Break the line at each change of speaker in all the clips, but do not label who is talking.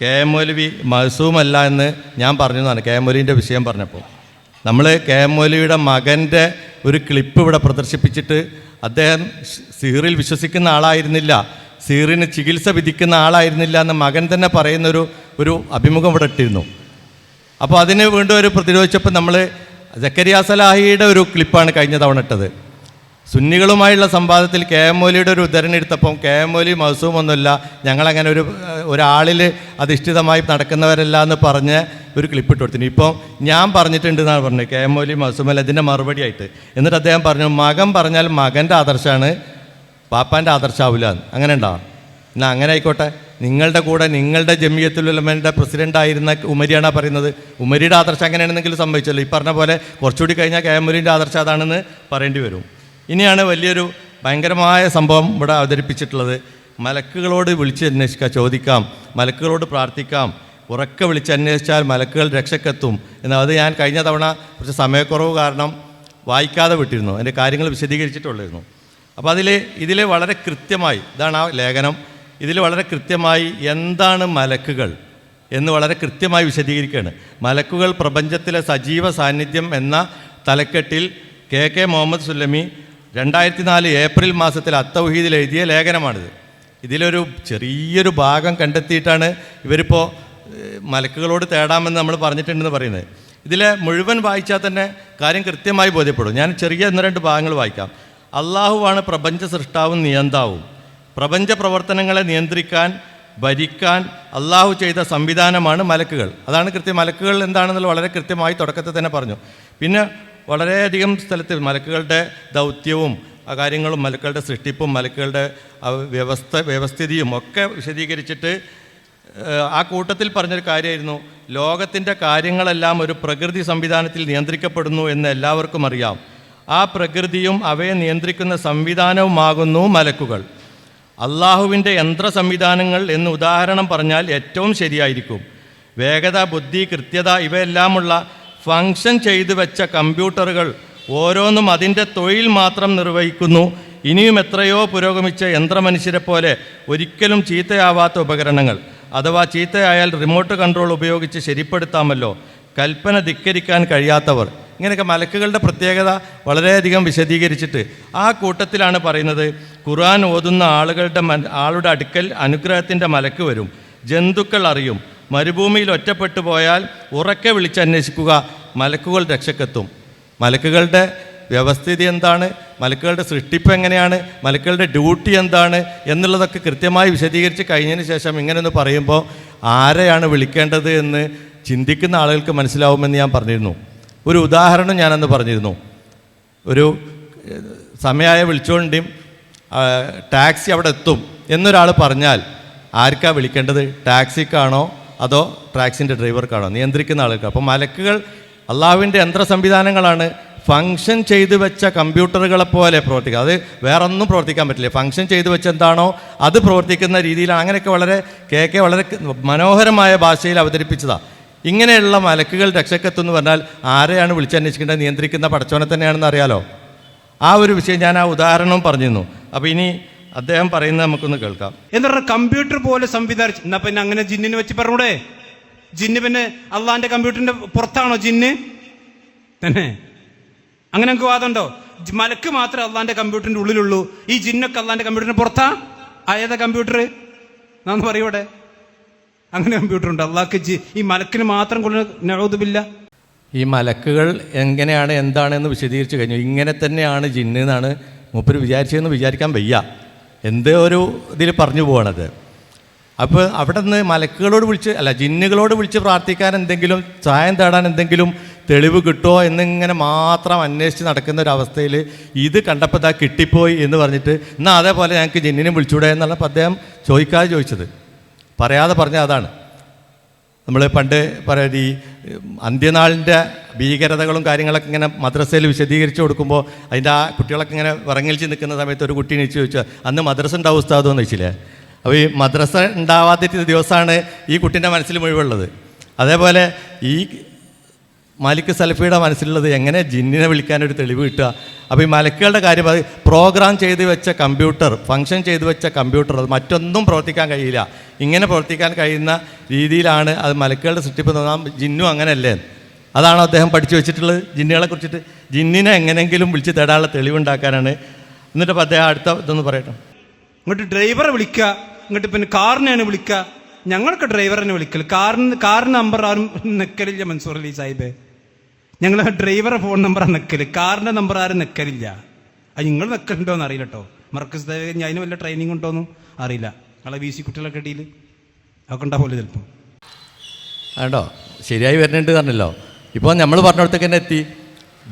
K M മൗലവി മഹസൂമല്ല എന്ന് ഞാൻ പറഞ്ഞു എന്നാണ് കെ എം മൗലവിന്റെ വിഷയം പറഞ്ഞപ്പോൾ. നമ്മൾ കെ എം മൗലവിയുടെ മകന്റെ ഒരു ക്ലിപ്പ് ഇവിടെ പ്രദർശിപ്പിച്ചിട്ട് അദ്ദേഹം സീറിൽ വിശ്വസിക്കുന്ന ആളായിരുന്നില്ല സീറിന് ചികിത്സ വിധിക്കുന്ന ആളായിരുന്നില്ല എന്ന് മകൻ തന്നെ പറയുന്നൊരു ഒരു അഭിമുഖം ഇവിടെ ഇട്ടിരുന്നു. അപ്പോൾ അതിന് വീണ്ടും ഒരു പ്രതിരോധിച്ചപ്പോൾ നമ്മൾ ജക്കരിയ സലാഹിയുടെ ഒരു ക്ലിപ്പാണ് കഴിഞ്ഞ തവണ ഇട്ടത്. സുന്നികളുമായുള്ള സംവാദത്തിൽ കെ എം മൗലിയുടെ ഒരു ഉദ്ധരണി എടുത്തപ്പം കെ എം മൗലി മസൂമൊന്നുമില്ല ഞങ്ങളങ്ങനെ ഒരു ഒരാളിൽ അധിഷ്ഠിതമായി നടക്കുന്നവരല്ല എന്ന് പറഞ്ഞ് ഒരു ക്ലിപ്പ് ഇട്ട് കൊടുത്തിന് ഇപ്പം ഞാൻ പറഞ്ഞിട്ടുണ്ട് എന്നാണ് പറഞ്ഞത് കെ എം മൗലി മസൂമല്ല ഇതിന്റെ മറുപടി ആയിട്ട് എന്നിട്ട് അദ്ദേഹം പറഞ്ഞു മകൻ പറഞ്ഞാൽ മകന്റെ ആദർശമാണ് പാപ്പാന്റെ ആദർശമാവില്ല എന്ന്. അങ്ങനെ ഉണ്ടാവും എന്നാൽ അങ്ങനെ ആയിക്കോട്ടെ. നിങ്ങളുടെ കൂടെ നിങ്ങളുടെ ജമിയത്തുലമന്റെ പ്രസിഡന്റായിരുന്ന ഉമരിയാണ് പറയുന്നത്. ഉമരിയുടെ ആദർശം അങ്ങനെയാണെന്നെങ്കിലും സംഭവിച്ചല്ലോ. ഈ പറഞ്ഞ പോലെ കുറച്ചുകൂടി കഴിഞ്ഞാൽ കെ എം മൊലിന്റെ ആദർശം അതാണെന്ന് പറയേണ്ടി വരും. ഇനിയാണ് വലിയൊരു ഭയങ്കരമായ സംഭവം ഇവിടെ അവതരിപ്പിച്ചിട്ടുള്ളത്. മലക്കുകളോട് വിളിച്ച് അന്വേഷിക്കാം ചോദിക്കാം. മലക്കുകളോട് പ്രാർത്ഥിക്കാം. ഉറക്കെ വിളിച്ച് അന്വേഷിച്ചാൽ മലക്കുകൾ രക്ഷക്കെത്തും എന്നാൽ അത് ഞാൻ കഴിഞ്ഞ തവണ കുറച്ച് സമയക്കുറവ് കാരണം വായിക്കാതെ വിട്ടിരുന്നു. അതിന്റെ കാര്യങ്ങൾ വിശദീകരിച്ചിട്ടുള്ളായിരുന്നു. അപ്പോൾ അതിൽ ഇതിൽ വളരെ കൃത്യമായി ഇതാണ് ആ ലേഖനം. ഇതിൽ വളരെ കൃത്യമായി എന്താണ് മലക്കുകൾ എന്ന് വളരെ കൃത്യമായി വിശദീകരിക്കുകയാണ്. മലക്കുകൾ പ്രപഞ്ചത്തിലെ സജീവ സാന്നിധ്യം എന്ന തലക്കെട്ടിൽ കെ കെ മുഹമ്മദ് സുല്ലമി രണ്ടായിരത്തി നാല് ഏപ്രിൽ മാസത്തിൽ അത്തൗഹീദിൽ എഴുതിയ ലേഖനമാണിത്. ഇതിലൊരു ചെറിയൊരു ഭാഗം കണ്ടെത്തിയിട്ടാണ് ഇവരിപ്പോൾ മലക്കുകളോട് തേടാമെന്ന് നമ്മൾ പറഞ്ഞിട്ടുണ്ടെന്ന് പറയുന്നത്. ഇതിലെ മുഴുവൻ വായിച്ചാൽ തന്നെ കാര്യം കൃത്യമായി ബോധ്യപ്പെടും. ഞാൻ ചെറിയ ഒന്ന് രണ്ട് ഭാഗങ്ങൾ വായിക്കാം. അള്ളാഹുവാണ് പ്രപഞ്ച സൃഷ്ടാവും നിയന്താവും. പ്രപഞ്ച പ്രവർത്തനങ്ങളെ നിയന്ത്രിക്കാൻ ഭരിക്കാൻ അള്ളാഹു ചെയ്ത സംവിധാനമാണ് മലക്കുകൾ. അതാണ് കൃത്യം. മലക്കുകൾ എന്താണെന്നുള്ള വളരെ കൃത്യമായി തുടക്കത്തിൽ തന്നെ പറഞ്ഞു. പിന്നെ വളരെയധികം സ്ഥലത്ത് മലക്കുകളുടെ ദൗത്യവും ആ കാര്യങ്ങളും മലക്കുകളുടെ സൃഷ്ടിപ്പും മലക്കുകളുടെ വ്യവസ്ഥ വ്യവസ്ഥിതിയും ഒക്കെ വിശദീകരിച്ചിട്ട് ആ കൂട്ടത്തിൽ പറഞ്ഞൊരു കാര്യമായിരുന്നു. ലോകത്തിന്റെ കാര്യങ്ങളെല്ലാം ഒരു പ്രകൃതി സംവിധാനത്തിൽ നിയന്ത്രിക്കപ്പെടുന്നു എന്ന് എല്ലാവർക്കും അറിയാം. ആ പ്രകൃതിയും അവയെ നിയന്ത്രിക്കുന്ന സംവിധാനവുമാകുന്നു മലക്കുകൾ. അള്ളാഹുവിന്റെ യന്ത്ര സംവിധാനങ്ങൾ എന്ന് ഉദാഹരണം പറഞ്ഞാൽ ഏറ്റവും ശരിയായിരിക്കും. വേഗത ബുദ്ധി കൃത്യത ഇവയെല്ലാമുള്ള ഫങ്ഷൻ ചെയ്തു വെച്ച കമ്പ്യൂട്ടറുകൾ ഓരോന്നും അതിന്റെ തൊഴിൽ മാത്രം നിർവഹിക്കുന്നു. ഇനിയും എത്രയോ പുരോഗമിച്ച യന്ത്രമനുഷ്യരെ പോലെ ഒരിക്കലും ചീത്തയാവാത്ത ഉപകരണങ്ങൾ. അഥവാ ചീത്തയായാൽ റിമോട്ട് കൺട്രോൾ ഉപയോഗിച്ച് ശരിപ്പെടുത്താമല്ലോ. കൽപ്പന ധിക്കരിക്കാൻ കഴിയാത്തവർ. ഇങ്ങനെയൊക്കെ മലക്കുകളുടെ പ്രത്യേകത വളരെയധികം വിശദീകരിച്ചിട്ട് ആ കൂട്ടത്തിലാണ് പറയുന്നത്. ഖുർആൻ ഓതുന്ന ആളുകളുടെ ആളുടെ അടുക്കൽ അനുഗ്രഹത്തിന്റെ മലക്ക് വരും. ജന്തുക്കൾ അറിയും. മരുഭൂമിയിൽ ഒറ്റപ്പെട്ടു പോയാൽ ഉറക്കെ വിളിച്ചന്വേഷിക്കുക മലക്കുകൾ രക്ഷക്കെത്തും. മലക്കുകളുടെ വ്യവസ്ഥിതി എന്താണ്? മലക്കുകളുടെ സൃഷ്ടിപ്പ് എങ്ങനെയാണ്? മലക്കുകളുടെ ഡ്യൂട്ടി എന്താണ്? എന്നുള്ളതൊക്കെ കൃത്യമായി വിശദീകരിച്ച് കഴിഞ്ഞതിന് ശേഷം ഇങ്ങനെയൊന്ന് പറയുമ്പോൾ ആരെയാണ് വിളിക്കേണ്ടത് എന്ന് ചിന്തിക്കുന്ന ആളുകൾക്ക് മനസ്സിലാവുമെന്ന് ഞാൻ പറഞ്ഞിരുന്നു. ഒരു ഉദാഹരണം ഞാനന്ന് പറഞ്ഞിരുന്നു. ഒരു സമയമായ വിളിച്ചുകൊണ്ടും ടാക്സി അവിടെ എത്തും എന്നൊരാൾ പറഞ്ഞാൽ ആർക്കാണ് വിളിക്കേണ്ടത്? ടാക്സിക്കാണോ? അതോ ടാക്സിന്റെ ഡ്രൈവർക്കാണോ? നിയന്ത്രിക്കുന്ന ആൾക്ക് അപ്പോൾ മലക്കുകൾ അള്ളാഹുവിന്റെ യന്ത്ര സംവിധാനങ്ങളാണ് ഫങ്ഷൻ ചെയ്തു വെച്ച കമ്പ്യൂട്ടറുകളെ പോലെ പ്രവർത്തിക്കുക അത് വേറെ ഒന്നും പ്രവർത്തിക്കാൻ പറ്റില്ല. ഫങ്ഷൻ ചെയ്തു വെച്ച എന്താണോ അത് പ്രവർത്തിക്കുന്ന രീതിയിലാണ്. അങ്ങനെയൊക്കെ വളരെ കെ കെ വളരെ മനോഹരമായ ഭാഷയിൽ അവതരിപ്പിച്ചതാണ് ഇങ്ങനെയുള്ള മലക്കുകൾ രക്ഷക്കെത്തും എന്ന് പറഞ്ഞാൽ ആരെയാണ് വിളിച്ചന്വേഷിക്കേണ്ടത്? നിയന്ത്രിക്കുന്ന പടച്ചോനെ തന്നെയാണെന്ന് അറിയാലോ? ആ ഒരു വിഷയം ഞാൻ ആ ഉദാഹരണവും പറഞ്ഞിരുന്നു. അപ്പോൾ ഇനി അദ്ദേഹം പറയുന്നത് നമുക്കൊന്ന് കേൾക്കാം.
എന്ന് പറഞ്ഞാൽ കമ്പ്യൂട്ടർ പോലെ സംവിധാനിച്ചു. എന്നാ പിന്നെ അങ്ങനെ ജിന്നിനെ വെച്ച് പറഞ്ഞൂടെ? ജിന്ന് പിന്നെ അള്ളാന്റെ കമ്പ്യൂട്ടറിന്റെ പുറത്താണോ ജിന്ന്? തന്നെ. അങ്ങനെ നമുക്ക് വാദമുണ്ടോ? മലക്ക് മാത്രമേ അള്ളാന്റെ കമ്പ്യൂട്ടറിന്റെ ഉള്ളിലുള്ളൂ. ഈ ജിന്നൊക്കെ അള്ളാന്റെ കമ്പ്യൂട്ടറിന് പുറത്താ? ആയതാ കമ്പ്യൂട്ടർ എന്നാന്ന് പറയൂടെ അങ്ങനെ കമ്പ്യൂട്ടർ ഉണ്ട്. അള്ളാഹ്ക്ക് ജി ഈ മലക്കിന് മാത്രം കൊള്ള നഴുതുമില്ല
ഈ മലക്കുകൾ എങ്ങനെയാണ് എന്താണെന്ന് വിശദീകരിച്ചു കഴിഞ്ഞു. ഇങ്ങനെ തന്നെയാണ് ജിന്ന് എന്നാണ് മൂപ്പര് വിചാരിച്ചതെന്ന് വിചാരിക്കാൻ വയ്യ. എന്തോ ഒരു ഇതിൽ പറഞ്ഞു പോകണത് അപ്പോൾ അവിടെ നിന്ന് മലക്കുകളോട് വിളിച്ച് അല്ല ജിന്നുകളോട് വിളിച്ച് പ്രാർത്ഥിക്കാൻ എന്തെങ്കിലും സഹായം തേടാൻ എന്തെങ്കിലും തെളിവ് കിട്ടുമോ എന്നിങ്ങനെ മാത്രം അന്വേഷിച്ച് നടക്കുന്ന ഒരു അവസ്ഥയിൽ ഇത് കണ്ടപ്പോൾ ഇതാ കിട്ടിപ്പോയി എന്ന് പറഞ്ഞിട്ട് എന്നാൽ അതേപോലെ ഞങ്ങൾക്ക് ജിന്നിനെ വിളിച്ചൂടെ എന്നുള്ളപ്പോൾ അദ്ദേഹം ചോദിക്കാതെ ചോദിച്ചത്. പറയാതെ പറഞ്ഞ അതാണ്. നമ്മൾ പണ്ട് പറയുന്നത് ഈ അന്ത്യനാളിന്റെ ഭീകരതകളും കാര്യങ്ങളൊക്കെ ഇങ്ങനെ മദ്രസയിൽ വിശദീകരിച്ച് കൊടുക്കുമ്പോൾ അതിന്റെ ആ കുട്ടികളൊക്കെ ഇങ്ങനെ വിറങ്ങലിച്ച് നിൽക്കുന്ന സമയത്ത് ഒരു കുട്ടി എണീച്ച് ചോദിച്ചു അന്ന് മദ്രസ ഉണ്ടാവും ഉസ്താദോ? എന്ന് വെച്ചില്ലേ അപ്പോൾ ഈ മദ്രസ ഉണ്ടാവാത്ത ദിവസമാണ് ഈ കുട്ടീന്റെ മനസ്സിൽ മുഴുവുള്ളത്. അതേപോലെ ഈ മാലിക് സലഫിയുടെ മനസ്സിലുള്ളത് എങ്ങനെ ജിന്നിനെ വിളിക്കാനൊരു തെളിവ് കിട്ടുക? അപ്പോൾ ഈ മലക്കുകളുടെ കാര്യം പ്രോഗ്രാം ചെയ്ത് വെച്ച കമ്പ്യൂട്ടർ ഫങ്ഷൻ ചെയ്ത് വെച്ച കമ്പ്യൂട്ടർ അത് മറ്റൊന്നും പ്രവർത്തിക്കാൻ കഴിയില്ല. ഇങ്ങനെ പ്രവർത്തിക്കാൻ കഴിയുന്ന രീതിയിലാണ് അത് മലക്കുകളുടെ സൃഷ്ടിപ്പ് തോന്നാം. ജിന്നു അങ്ങനെയല്ലേ? അതാണോ അദ്ദേഹം പഠിച്ചു വെച്ചിട്ടുള്ളത്? ജിന്നുകളെ കുറിച്ചിട്ട് ജിന്നിനെ എങ്ങനെയെങ്കിലും വിളിച്ച് തേടാനുള്ള തെളിവുണ്ടാക്കാനാണ്. എന്നിട്ട് അപ്പോൾ അദ്ദേഹം അടുത്ത ഇതൊന്ന് പറയട്ടെ.
ഇങ്ങോട്ട് ഡ്രൈവറെ വിളിക്കുക. ഇങ്ങോട്ട് പിന്നെ കാറിനെയാണ് വിളിക്കുക. ഞങ്ങൾക്ക് ഡ്രൈവറിനെ വിളിക്കൽ കാറിന് കാർ നമ്പർ ആരും നിൽക്കലില്ല മൻസൂർ അലി സാഹിബ്. ഞങ്ങൾ ഡ്രൈവറെ ഫോൺ നമ്പറാണ് നിൽക്കൽ കാറിന്റെ നമ്പർ ആരും നിൽക്കലില്ല അത് നിങ്ങൾ നിൽക്കലുണ്ടോ എന്ന് അറിയില്ല കേട്ടോ മർക്കസ് ദേവ് ഞാൻ അതിന് വല്ല ട്രെയിനിങ് ഉണ്ടോയെന്നും അറിയില്ല. നിങ്ങളെ വീശി കുട്ടികളൊക്കെ ഇടയിൽ അതൊക്കെ ഉണ്ടാവുമല്ലോ ചിലപ്പോൾ
ആണ്ടോ ശരിയായി വരുന്നുണ്ട് പറഞ്ഞല്ലോ. ഇപ്പോൾ നമ്മൾ പറഞ്ഞിടത്തേക്ക് തന്നെ എത്തി.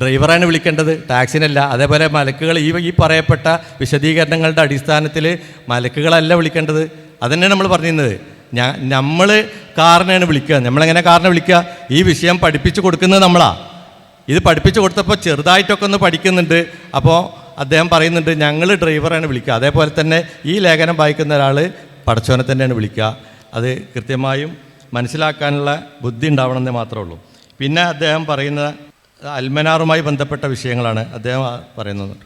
ഡ്രൈവറാണ് വിളിക്കേണ്ടത്. ടാക്സിനല്ല. അതേപോലെ മലക്കുകൾ ഈ ഈ പറയപ്പെട്ട വിശദീകരണങ്ങളുടെ അടിസ്ഥാനത്തിൽ മലക്കുകളല്ല വിളിക്കേണ്ടത്. അതന്നെയാണ് നമ്മൾ പറഞ്ഞിരുന്നത്. ഞാൻ നമ്മൾ കാറിനെയാണ് വിളിക്കുക. നമ്മളെങ്ങനെ കാറിനെ വിളിക്കുക? ഈ വിഷയം പഠിപ്പിച്ചു കൊടുക്കുന്നത് നമ്മളാണ് ഇത് പഠിപ്പിച്ചു കൊടുത്തപ്പോൾ ചെറുതായിട്ടൊക്കെ ഒന്ന് പഠിക്കുന്നുണ്ട്. അപ്പോൾ അദ്ദേഹം പറയുന്നുണ്ട് ഞങ്ങൾ ഡ്രൈവറാണ് വിളിക്കുക. അതേപോലെ തന്നെ ഈ ലേഖനം വായിക്കുന്ന ഒരാൾ പടച്ചോനെ തന്നെയാണ് വിളിക്കുക. അത് കൃത്യമായും മനസ്സിലാക്കാനുള്ള ബുദ്ധി ഉണ്ടാവണമെന്നേ മാത്രമേ ഉള്ളൂ. പിന്നെ അദ്ദേഹം പറയുന്ന അൽമനാറുമായി ബന്ധപ്പെട്ട വിഷയങ്ങളാണ് അദ്ദേഹം പറയുന്നത്.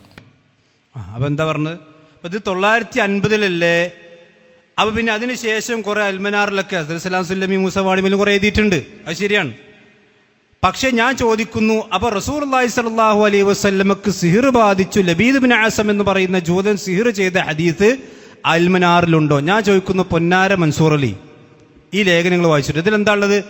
അപ്പം എന്താ പറഞ്ഞത്? അപ്പം ഇത് തൊള്ളായിരത്തി അൻപതിലല്ലേ അപ്പം പിന്നെ അതിനുശേഷം കുറേ അൽമനാറിലൊക്കെ അസലാം സുല്ലമി മൂസവാണിമേലും കുറേ എഴുതിയിട്ടുണ്ട്. അത് ശരിയാണ്. പക്ഷെ ഞാൻ ചോദിക്കുന്നു അപ്പൊ റസൂർ അള്ളാഹി സലാഹു അലൈഹി വസ്ല്ലമക്ക് സിഹിർ ബാധിച്ചു? ലബീദ് ബിൻ ആസം എന്ന് പറയുന്ന ജൂതൻ സിഹിർ ചെയ്ത ഹദീസ് അൽമനാറിലുണ്ടോ? ഞാൻ ചോദിക്കുന്നു പൊന്നാര മൻസൂർ അലി. ഈ ലേഖനങ്ങൾ വായിച്ചിട്ട് ഇതിലെന്താ ഉള്ളത്?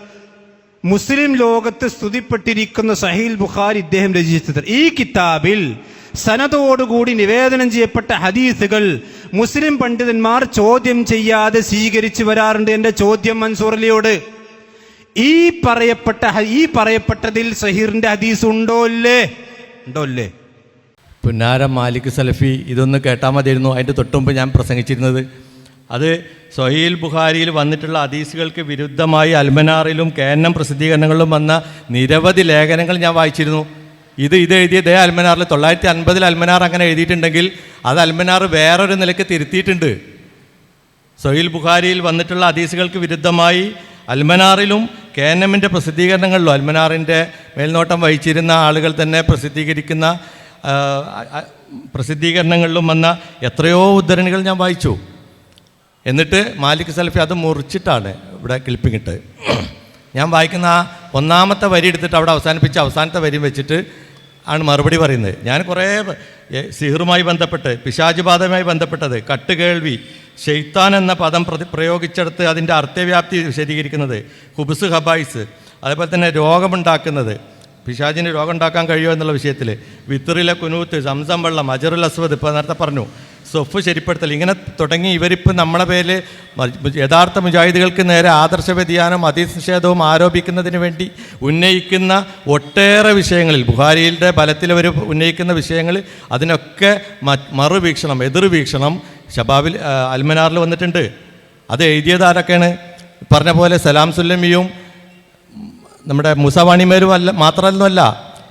മുസ്ലിം ലോകത്ത് സ്തുതിപ്പെട്ടിരിക്കുന്ന സഹീൽ ബുഖാരി ഇദ്ദേഹം രചിച്ചത് ഈ കിതാബിൽ സനതോടുകൂടി നിവേദനം ചെയ്യപ്പെട്ട ഹദീസുകൾ മുസ്ലിം പണ്ഡിതന്മാർ ചോദ്യം ചെയ്യാതെ സ്വീകരിച്ചു വരാറുണ്ട്. എന്റെ ചോദ്യം മൻസൂർ അലിയോട്. ഈ പറയപ്പെട്ട ഈ പറയപ്പെട്ടതിൽ സഹീറിന്റെ ഹദീസ് ഉണ്ടോ അല്ലേ ഉണ്ടോ അല്ലേ
പുന്നാര മാലിക് സലഫി ഇതൊന്ന് കേട്ടാൽ മതിയായിരുന്നു. അതിന്റെ തൊട്ടുമുമ്പ് ഞാൻ പ്രസംഗിച്ചിരുന്നത്. അത് സൊഹീൽ ബുഖാരിയിൽ വന്നിട്ടുള്ള ഹദീസുകൾക്ക് വിരുദ്ധമായി അൽമനാറിലും കേന്നം പ്രസിദ്ധീകരണങ്ങളിലും വന്ന നിരവധി ലേഖനങ്ങൾ ഞാൻ വായിച്ചിരുന്നു. ഇത് ഇത് എഴുതിയ ദേ അൽമനാറിൽ തൊള്ളായിരത്തി അൻപതിൽ അൽമനാർ അങ്ങനെ എഴുതിയിട്ടുണ്ടെങ്കിൽ അത് അൽമനാർ വേറൊരു നിലയ്ക്ക് തിരുത്തിയിട്ടുണ്ട്. സൊഹീൽ ബുഖാരിയിൽ വന്നിട്ടുള്ള ഹദീസുകൾക്ക് വിരുദ്ധമായി അൽമനാറിലും കേനമിന്റെ പ്രസിദ്ധീകരണങ്ങളിലും അൽമനാറിന്റെ മേൽനോട്ടം വഹിച്ചിരുന്ന ആളുകൾ തന്നെ പ്രസിദ്ധീകരിക്കുന്ന പ്രസിദ്ധീകരണങ്ങളിലും വന്ന എത്രയോ ഉദ്ധരണികൾ ഞാൻ വായിച്ചു. എന്നിട്ട് മാലിക് സൽഫി അത് മുറിച്ചിട്ടാണ് ഇവിടെ ക്ലിപ്പിംഗ് ഇട്ട് ഞാൻ വായിക്കുന്ന ആ ഒന്നാമത്തെ വരി എടുത്തിട്ട് അവിടെ അവസാനിപ്പിച്ച് അവസാനത്തെ വരി വെച്ചിട്ട് ആണ് മറുപടി പറയുന്നത്. ഞാൻ കുറേ സിഹറുമായി സിഹിറുമായി ബന്ധപ്പെട്ട് പിശാചുബാധയുമായി ബന്ധപ്പെട്ടത് കട്ടുകേൾവി ഷെയ്ത്താൻ എന്ന പദം പ്രതി പ്രയോഗിച്ചെടുത്ത് അതിന്റെ അർത്ഥവ്യാപ്തി വിശദീകരിക്കുന്നത് ഹുബുസ് ഹബായിസ് അതേപോലെ തന്നെ രോഗമുണ്ടാക്കുന്നത്. പിശാജിന് രോഗം ഉണ്ടാക്കാൻ കഴിയുമോ എന്നുള്ള വിഷയത്തിൽ വിത്തറിലെ കുനൂത്ത് സംസം വെള്ളം അജറുൽ അസ്വദ് ഇപ്പോൾ നേരത്തെ പറഞ്ഞു. സൊഫ് ശരിപ്പെടുത്തൽ ഇങ്ങനെ തുടങ്ങി ഇവരിപ്പോൾ നമ്മളെ പേരിൽ യഥാർത്ഥ മുജാഹിദുകൾക്ക് നേരെ ആദർശ വ്യതിയാനം അതിനിഷേധവും ആരോപിക്കുന്നതിന് വേണ്ടി ഉന്നയിക്കുന്ന ഒട്ടേറെ വിഷയങ്ങളിൽ ബുഹാരിയുടെ ബലത്തിൽ അവർ ഉന്നയിക്കുന്ന വിഷയങ്ങൾ അതിനൊക്കെ മറുവീക്ഷണം എതിർവീക്ഷണം ഷബാബിൽ അൽമനാറിൽ വന്നിട്ടുണ്ട്. അത് എഴുതിയത് ആരൊക്കെയാണ്? പറഞ്ഞ പോലെ സലാം സുല്ലമിയും നമ്മുടെ മൂസാവാണിമേരും അല്ല മാത്രമല്ല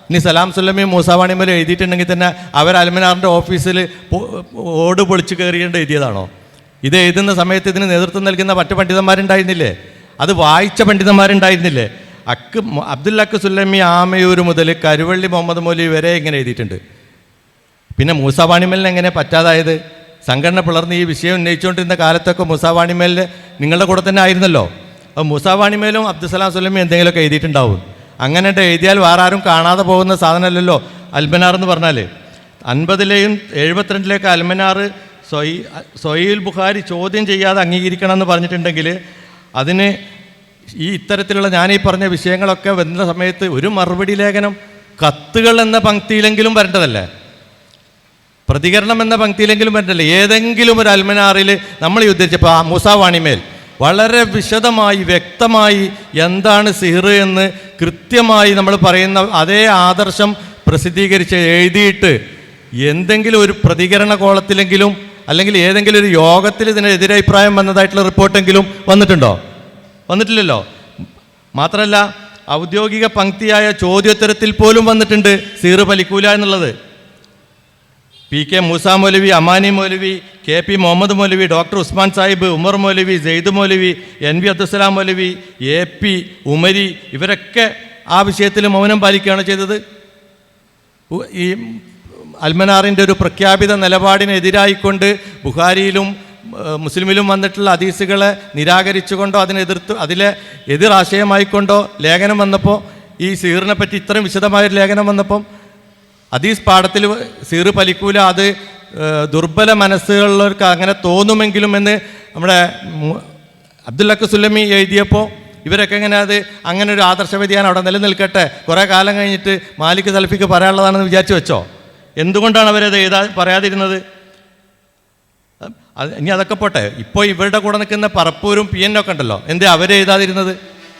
ഇനി സലാം സുല്ലമിയും മൂസാവാണിമേരും എഴുതിയിട്ടുണ്ടെങ്കിൽ തന്നെ അവർ അൽമനാറിന്റെ ഓഫീസിൽ ഓട് പൊളിച്ച് കയറിയേണ്ട എഴുതിയതാണോ? ഇത് എഴുതുന്ന സമയത്ത് ഇതിന് നേതൃത്വം നൽകുന്ന മറ്റു പണ്ഡിതന്മാരുണ്ടായിരുന്നില്ലേ? അത് വായിച്ച പണ്ഡിതന്മാരുണ്ടായിരുന്നില്ലേ? അക്ക് അബ്ദുല്ലക്ക് സുല്ലമി ആമയൂർ മുതൽ കരുവള്ളി മുഹമ്മദ് മൗലവി വരെ ഇങ്ങനെ എഴുതിയിട്ടുണ്ട്. പിന്നെ മൂസാവാണിമലിന് എങ്ങനെ പറ്റാതായത്? സംഘടന പിളർന്ന് ഈ വിഷയം ഉന്നയിച്ചുകൊണ്ടിരുന്ന കാലത്തൊക്കെ മുസാവാണിമേലിൽ നിങ്ങളുടെ കൂടെ തന്നെ ആയിരുന്നല്ലോ. അപ്പോൾ മുസാവാണിമേലും അബ്ദുസലാം സുലമി എന്തെങ്കിലുമൊക്കെ എഴുതിയിട്ടുണ്ടാവും. അങ്ങനെ എഴുതിയാൽ വേറെ ആരും കാണാതെ പോകുന്ന സാധനമല്ലല്ലോ അൽമനാർ എന്ന് പറഞ്ഞാൽ. അൻപതിലെയും എഴുപത്തിരണ്ടിലേക്ക് അൽമനാർ സൊയ് സൊയ്യിൽ ബുഖാരി ചോദ്യം ചെയ്യാതെ അംഗീകരിക്കണം എന്ന് പറഞ്ഞിട്ടുണ്ടെങ്കിൽ അതിന് ഈ ഇത്തരത്തിലുള്ള ഞാൻ ഈ പറഞ്ഞ വിഷയങ്ങളൊക്കെ വരുന്ന സമയത്ത് ഒരു മറുപടി ലേഖനം കത്തുകൾ എന്ന പങ്ക്തിയിലെങ്കിലും വരേണ്ടതല്ലേ? പ്രതികരണം എന്ന പങ്ക്തിയിലെങ്കിലും പറ്റില്ല. ഏതെങ്കിലും ഒരു അൽമനാറിൽ നമ്മൾ ഉദ്ധരിച്ചപ്പോൾ ആ മൂസാവാണിമേൽ വളരെ വിശദമായി വ്യക്തമായി എന്താണ് സിഹിർ എന്ന് കൃത്യമായി നമ്മൾ പറയുന്ന അതേ ആദർശം പ്രസിദ്ധീകരിച്ച് എഴുതിയിട്ട് എന്തെങ്കിലും ഒരു പ്രതികരണ കോളത്തിലെങ്കിലും അല്ലെങ്കിൽ ഏതെങ്കിലും ഒരു യോഗത്തിൽ ഇതിന് എതിരഭിപ്രായം വന്നതായിട്ടുള്ള റിപ്പോർട്ടെങ്കിലും വന്നിട്ടുണ്ടോ? വന്നിട്ടില്ലല്ലോ. മാത്രമല്ല ഔദ്യോഗിക പങ്ക്തിയായ ചോദ്യോത്തരത്തിൽ പോലും വന്നിട്ടുണ്ട് സീറ് പലിക്കൂല എന്നുള്ളത്. P K Moosa Maulavi Amani Maulavi K P Muhammad Maulavi doctor Usman Sahib Umar Maulavi Syed Maulavi N V Abdussalam Maulavi A P Umari ഇവരൊക്കെ ആ വിഷയത്തിൽ മൗനം പാലിക്കുകയാണ് ചെയ്തത്. ഈ അൽമനാറിന്റെ ഒരു പ്രഖ്യാപിത നിലപാടിനെതിരായിക്കൊണ്ട് ബുഹാരിയിലും മുസ്ലിമിലും വന്നിട്ടുള്ള അതീസുകളെ നിരാകരിച്ചുകൊണ്ടോ അതിനെതിർത്ത് അതിലെ എതിരാശയമായിക്കൊണ്ടോ ലേഖനം വന്നപ്പോൾ ഈ സീറിനെ പറ്റി ഇത്രയും വിശദമായൊരു ലേഖനം വന്നപ്പം ഹദീസ് പാഠത്തിൽ സീറ് പലിക്കൂല അത് ദുർബല മനസ്സുകളിലേക്ക് അങ്ങനെ തോന്നുമെങ്കിലും എന്ന് നമ്മുടെ അബ്ദുല്ലക്ക് സുല്ലമി എഴുതിയപ്പോൾ ഇവരൊക്കെ എങ്ങനെ അത് അങ്ങനെ ഒരു ആദർശ വ്യതിയാനം അവിടെ നിലനിൽക്കട്ടെ. കുറേ കാലം കഴിഞ്ഞിട്ട് മാലിക് സൽഫിക്ക് പറയാനുള്ളതാണെന്ന് വിചാരിച്ചു വെച്ചോ? എന്തുകൊണ്ടാണ് അവരത് എഴുതാ പറയാതിരുന്നത്? ഇനി അതൊക്കെ പോട്ടെ. ഇപ്പോൾ ഇവരുടെ കൂടെ നിൽക്കുന്ന പറപ്പൂരും പി എൻ ഒക്കെ ഉണ്ടല്ലോ. എന്തേ അവരെ എഴുതാതിരുന്നത്?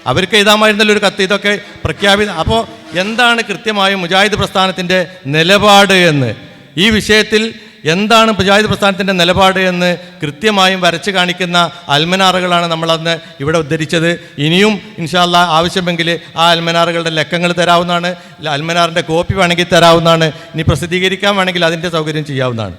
അവർക്ക് എഴുതാമായിരുന്നല്ലോ ഒരു കത്ത്. ഇതൊക്കെ പ്രഖ്യാപി അപ്പോൾ എന്താണ് കൃത്യമായും മുജാഹിദ് പ്രസ്ഥാനത്തിന്റെ നിലപാട് എന്ന്? ഈ വിഷയത്തിൽ എന്താണ് മുജാഹിദ് പ്രസ്ഥാനത്തിന്റെ നിലപാട് എന്ന് കൃത്യമായും വരച്ച് കാണിക്കുന്ന അൽമനാറുകളാണ് നമ്മളന്ന് ഇവിടെ ഉദ്ധരിച്ചത്. ഇനിയും ഇൻഷാല്ല ആവശ്യമെങ്കിൽ ആ അൽമനാറുകളുടെ ലക്കങ്ങൾ തരാവുന്നതാണ്. അൽമനാറിന്റെ കോപ്പി വേണമെങ്കിൽ തരാവുന്നതാണ്. ഇനി പ്രസിദ്ധീകരിക്കാൻ വേണമെങ്കിൽ അതിന്റെ സൗകര്യം ചെയ്യാവുന്നതാണ്.